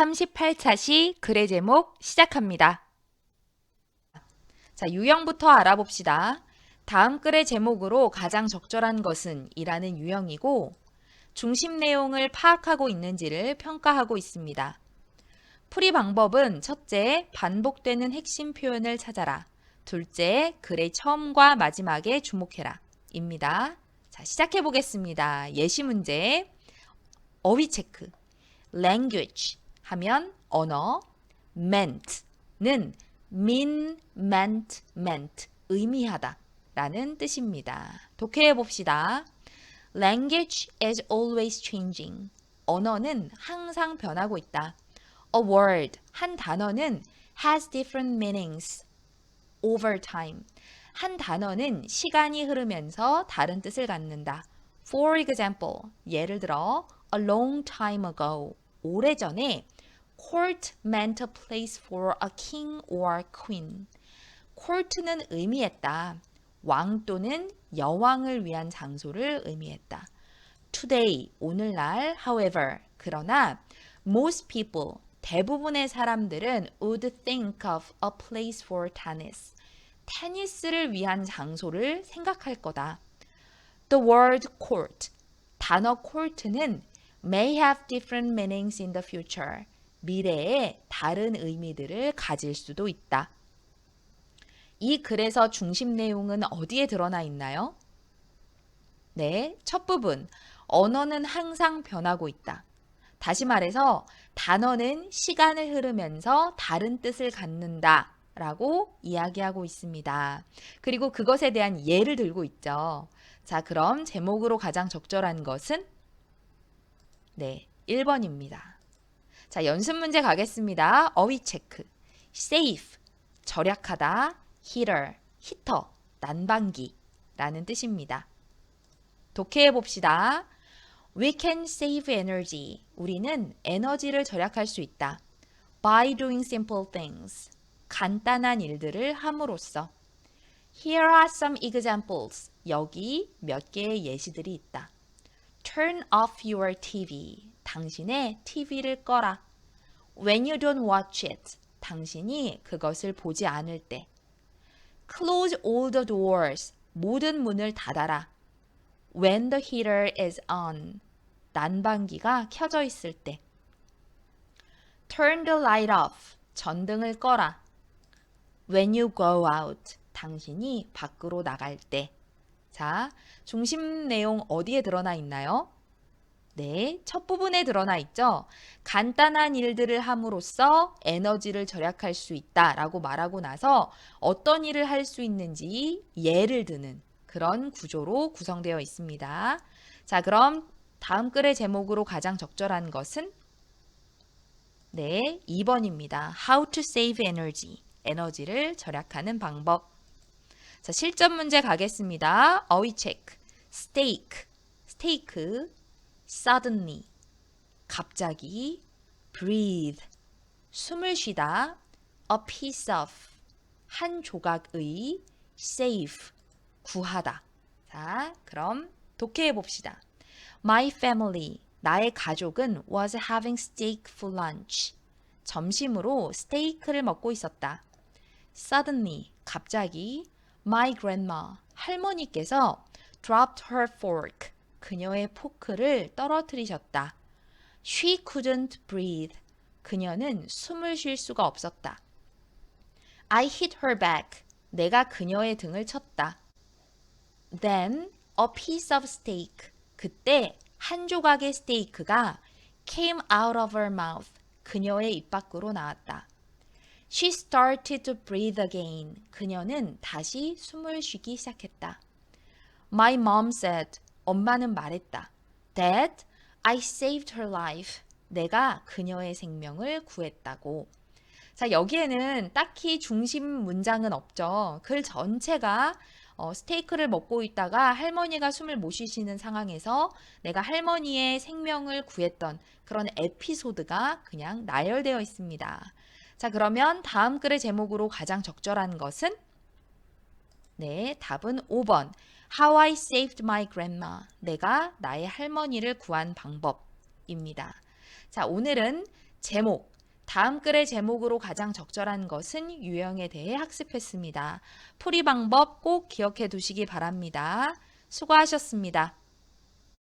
38차 시 글의 제목 시작합니다. 자, 유형부터 알아봅시다. 다음 글의 제목으로 가장 적절한 것은 이라는 유형이고 중심 내용을 파악하고 있는지를 평가하고 있습니다. 풀이 방법은 첫째, 반복되는 핵심 표현을 찾아라. 둘째, 글의 처음과 마지막에 주목해라. 입니다. 자, 시작해 보겠습니다. 예시 문제. 어휘 체크. language 하면 언어, meant는 mean, meant, meant 의미하다 라는 뜻입니다. 독해해 봅시다. Language is always changing. 언어는 항상 변하고 있다. A word, 한 단어는 has different meanings over time. 한 단어는 시간이 흐르면서 다른 뜻을 갖는다. For example, 예를 들어 a long time ago, 오래전에 court meant a place for a king or queen. court는 의미했다. 왕 또는 여왕을 위한 장소를 의미했다. Today, 오늘날, however, 그러나 most people, 대부분의 사람들은 would think of a place for tennis. 테니스를 위한 장소를 생각할 거다. The word court, 단어 court는 may have different meanings in the future. 미래에 다른 의미들을 가질 수도 있다. 이 글에서 중심 내용은 어디에 드러나 있나요? 네, 첫 부분. 언어는 항상 변하고 있다. 다시 말해서 단어는 시간을 흐르면서 다른 뜻을 갖는다. 라고 이야기하고 있습니다. 그리고 그것에 대한 예를 들고 있죠. 자, 그럼 제목으로 가장 적절한 것은? 네, 1번입니다. 자, 연습 문제 가겠습니다. 어휘 체크. safe, 절약하다. heater, 히터, 난방기 라는 뜻입니다. 독해해 봅시다. We can save energy. 우리는 에너지를 절약할 수 있다. By doing simple things. 간단한 일들을 함으로써. Here are some examples. 여기 몇 개의 예시들이 있다. Turn off your TV. 당신의 TV를 꺼라. When you don't watch it. 당신이 그것을 보지 않을 때. Close all the doors. 모든 문을 닫아라. When the heater is on. 난방기가 켜져 있을 때. Turn the light off. 전등을 꺼라. When you go out. 당신이 밖으로 나갈 때. 자, 중심 내용 어디에 드러나 있나요? 네, 첫 부분에 드러나 있죠. 간단한 일들을 함으로써 에너지를 절약할 수 있다라고 말하고 나서 어떤 일을 할 수 있는지 예를 드는 그런 구조로 구성되어 있습니다. 자, 그럼 다음 글의 제목으로 가장 적절한 것은 네, 2번입니다. How to save energy. 에너지를 절약하는 방법. 자, 실전 문제 가겠습니다. 어휘 체크. steak. 스테이크. Suddenly. 갑자기. breathe. 숨을 쉬다. a piece of. 한 조각의. save. 구하다. 자, 그럼 독해해 봅시다. My family. 나의 가족은 was having steak for lunch. 점심으로 스테이크를 먹고 있었다. Suddenly, 갑자기 my grandma, 할머니께서 dropped her fork, 그녀의 포크를 떨어뜨리셨다. She couldn't breathe, 그녀는 숨을 쉴 수가 없었다. I hit her back, 내가 그녀의 등을 쳤다. Then a piece of steak, 그때 한 조각의 스테이크가 came out of her mouth, 그녀의 입 밖으로 나왔다. She started to breathe again. 그녀는 다시 숨을 쉬기 시작했다. My mom said. 엄마는 말했다. Dad, I saved her life. 내가 그녀의 생명을 구했다고. 자, 여기에는 딱히 중심 문장은 없죠. 글 전체가 어, 스테이크를 먹고 있다가 할머니가 숨을 못 쉬시는 상황에서 내가 할머니의 생명을 구했던 그런 에피소드가 그냥 나열되어 있습니다. 자, 그러면 다음 글의 제목으로 가장 적절한 것은 네, 답은 5번. How I saved my grandma. 내가 나의 할머니를 구한 방법입니다. 자, 오늘은 제목, 다음 글의 제목으로 가장 적절한 것은 유형에 대해 학습했습니다. 풀이 방법 꼭 기억해 두시기 바랍니다. 수고하셨습니다.